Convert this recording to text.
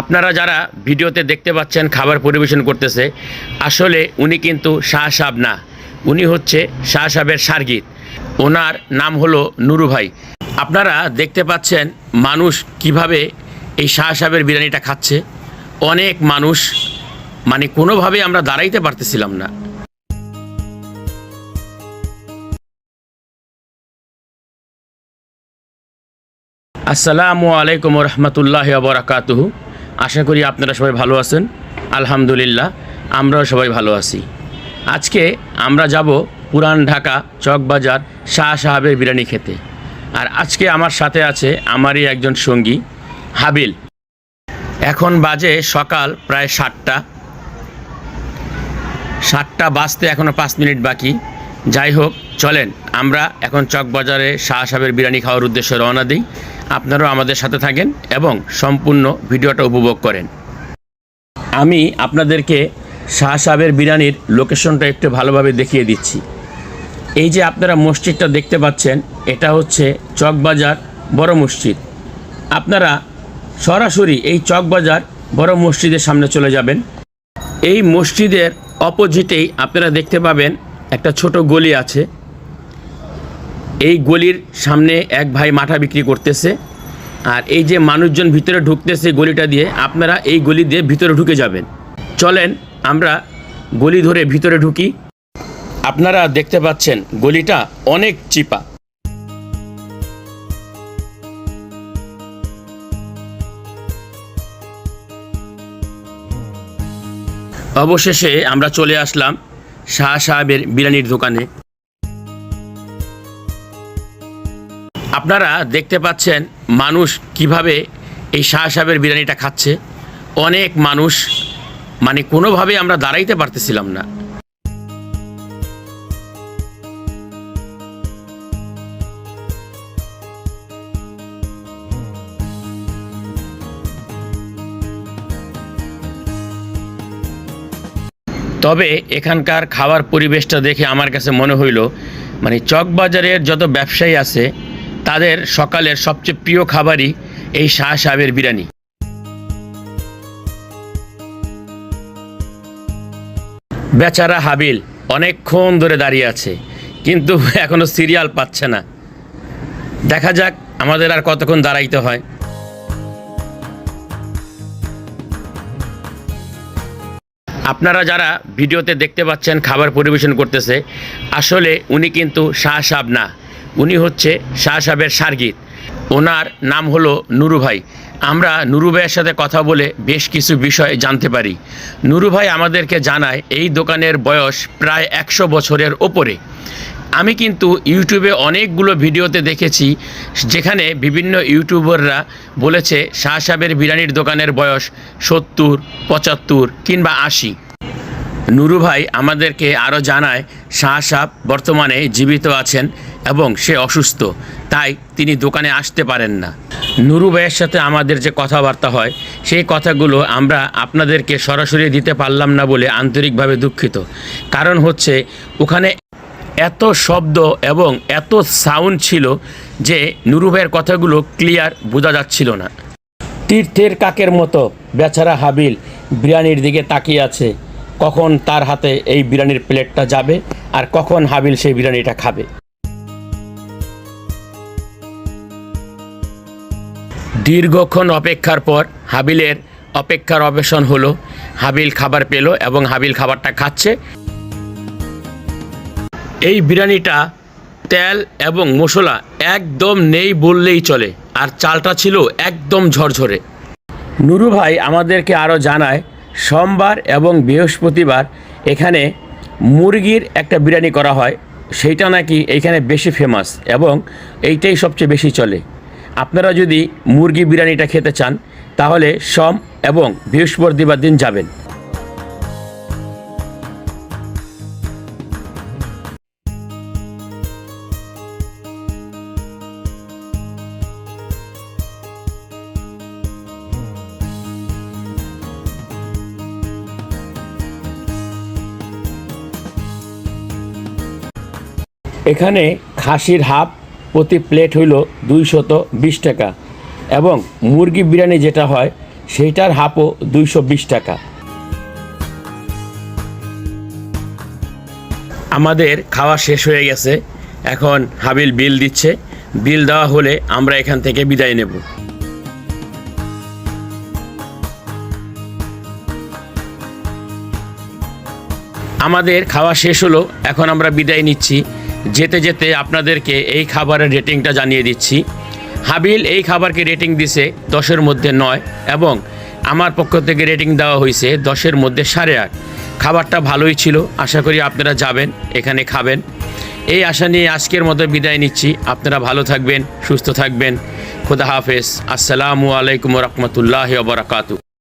আপনারা যারা ভিডিওতে দেখতে পাচ্ছেন, খাবার পরিবেশন করতেছে, আসলে উনি কিন্তু শাহ না। উনি হচ্ছে শাহ সাহেবের সার্গিত। ওনার নাম হলো নুরু ভাই। আপনারা দেখতে পাচ্ছেন মানুষ কীভাবে এই শাহ সাহেবের বিরিয়ানিটা খাচ্ছে। অনেক মানুষ মানে কোনোভাবে আমরা দাঁড়াইতে পারতেছিলাম না। আসসালামু আলাইকুম রহমতুল্লাহ বরাকাতুহু। আশা করি আপনারা সবাই ভালো আছেন। আলহামদুলিল্লাহ, আমরাও সবাই ভালো আছি। আজকে আমরা যাব পুরান ঢাকা চকবাজার শাহ সাহাবের বিরিয়ানি খেতে। আর আজকে আমার সাথে আছে আমারই একজন সঙ্গী, হাবিল। এখন বাজে সকাল প্রায় সাতটা। সাতটা বাজতে এখনও পাঁচ মিনিট বাকি। যাই হোক চলেন, আমরা এখন চকবাজারে শাহ সাহেবের বিরিয়ানি খাওয়ার উদ্দেশ্যে রওনা দিই। আপনারাও আমাদের সাথে থাকেন এবং সম্পূর্ণ ভিডিওটা উপভোগ করেন। আমি আপনাদেরকে শাহ সাহেবের বিরিয়ানির লোকেশনটা একটু ভালোভাবে দেখিয়ে দিচ্ছি। এই যে আপনারা মসজিদটা দেখতে পাচ্ছেন, এটা হচ্ছে চকবাজার বড় মসজিদ। আপনারা সরাসরি এই চকবাজার বড় মসজিদের সামনে চলে যাবেন। এই মসজিদের অপোজিটেই আপনারা দেখতে পাবেন একটা ছোট গলি আছে। এই গলির সামনে এক ভাই মাঠা বিক্রি করতেছে। আর এই যে মানুষজন ভিতরে ঢুকতেছে গলিটা দিয়ে, আপনারা এই গলি দিয়ে ভিতরে ঢুকে যাবেন। চলেন, আমরা গলি ধরে ভিতরে ঢুকি। আপনারা দেখতে পাচ্ছেন গলিটা অনেক চিপা। অবশেষে আমরা চলে আসলাম শাহ সাহেবের বিরিয়ানির দোকানে। আপনারা দেখতে পাচ্ছেন মানুষ কীভাবে এই শাহ সাহেবের বিরিয়ানিটা খাচ্ছে। অনেক মানুষ মানে কোনোভাবে আমরা দাঁড়াইতে পারতেছিলাম না। তবে এখানকার খাবার পরিবেশটা দেখে আমার কাছে মনে হইল মানে চকবাজারের যত ব্যবসায়ী আছে তাদের সকালের সবচেয়ে প্রিয় খাবারই এই শাহ সাহেবের বিরিয়ানি। বেচারা হাবিল অনেকক্ষণ ধরে দাঁড়িয়ে আছে, কিন্তু এখনও সিরিয়াল পাচ্ছে না। দেখা যাক আমাদের আর কতক্ষণ দাঁড়াইতে হয়। আপনারা যারা ভিডিওতে দেখতে পাচ্ছেন, খাবার পরিবেশন করতেছে, আসলে উনি কিন্তু শাহ সাহাব না। উনি হচ্ছে শাহ সাহেবের সার্গিত ওনার নাম হলো নুরু ভাই। আমরা নুরু ভাইয়ের সাথে কথা বলে বেশ কিছু বিষয় জানতে পারি। নুরু ভাই আমাদেরকে জানায়, এই দোকানের বয়স প্রায় একশো বছরের ওপরে। আমি কিন্তু ইউটিউবে অনেকগুলো ভিডিওতে দেখেছি, যেখানে বিভিন্ন ইউটিউবাররা বলেছে শাহ সাহেবের বিরিয়ানির দোকানের বয়স সত্তর, পঁচাত্তর কিংবা আশি। নুরু ভাই আমাদেরকে আরও জানায়, শাহ সাহেব বর্তমানে জীবিত আছেন এবং সে অসুস্থ, তাই তিনি দোকানে আসতে পারেন না। নুরু ভাইয়ের সাথে আমাদের যে কথাবার্তা হয়, সেই কথাগুলো আমরা আপনাদেরকে সরাসরি দিতে পারলাম না বলে আন্তরিকভাবে দুঃখিত। কারণ হচ্ছে, ওখানে এত শব্দ এবং এত সাউন্ড ছিল যে নুরু ভাইয়ের কথাগুলো ক্লিয়ার বোঝা যাচ্ছিল না। তীর্থের কাকের মতো বেচারা হাবিল বিরিয়ানির দিকে তাকিয়ে আছে। কখন তার হাতে এই বিরিয়ানির প্লেটটা যাবে আর কখন হাবিল সেই বিরিয়ানিটা খাবে। দীর্ঘক্ষণ অপেক্ষার পর হাবিলের অপেক্ষার অবসান হলো। হাবিল খাবার পেল এবং হাবিল খাবারটা খাচ্ছে। এই বিরিয়ানিটা তেল এবং মশলা একদম নেই বললেই চলে, আর চালটা ছিল একদম ঝরঝরে। নুরু ভাই আমাদেরকে আরও জানায়, সোমবার এবং বৃহস্পতিবার এখানে মুরগির একটা বিরিয়ানি করা হয়, সেইটা নাকি এইখানে বেশি ফেমাস এবং এইটাই সবচেয়ে বেশি চলে। আপনারা যদি মুরগি বিরিয়ানিটা খেতে চান, তাহলে সোম এবং বৃহস্পতিবার দিন যাবেন। এখানে খাসির হাফ প্রতি প্লেট হইল দুইশত বিশ টাকা এবং মুরগি বিরিয়ানি যেটা হয়, সেইটার হাফও দুইশো বিশ টাকা। আমাদের খাওয়া শেষ হয়ে গেছে। এখন হাবিল বিল দিচ্ছে। বিল দেওয়া হলে আমরা এখান থেকে বিদায় নেব। আমাদের খাওয়া শেষ হলো। এখন আমরা বিদায় নিচ্ছি। যেতে যেতে আপনাদেরকে এই খাবারের রেটিংটা জানিয়ে দিচ্ছি। হাবিল এই খাবারকে রেটিং দিছে দশের মধ্যে নয় এবং আমার পক্ষ থেকে রেটিং দেওয়া হয়েছে দশের মধ্যে সাড়ে আট। খাবারটা ভালোই ছিল, আশা করি আপনারা যাবেন, এখানে খাবেন। এই আশা নিয়ে আজকের মতো বিদায় নিচ্ছি। আপনারা ভালো থাকবেন, সুস্থ থাকবেন। খুদা হাফেজ। আসসালামু আলাইকুম রহমতুল্লাহ বরাকাতু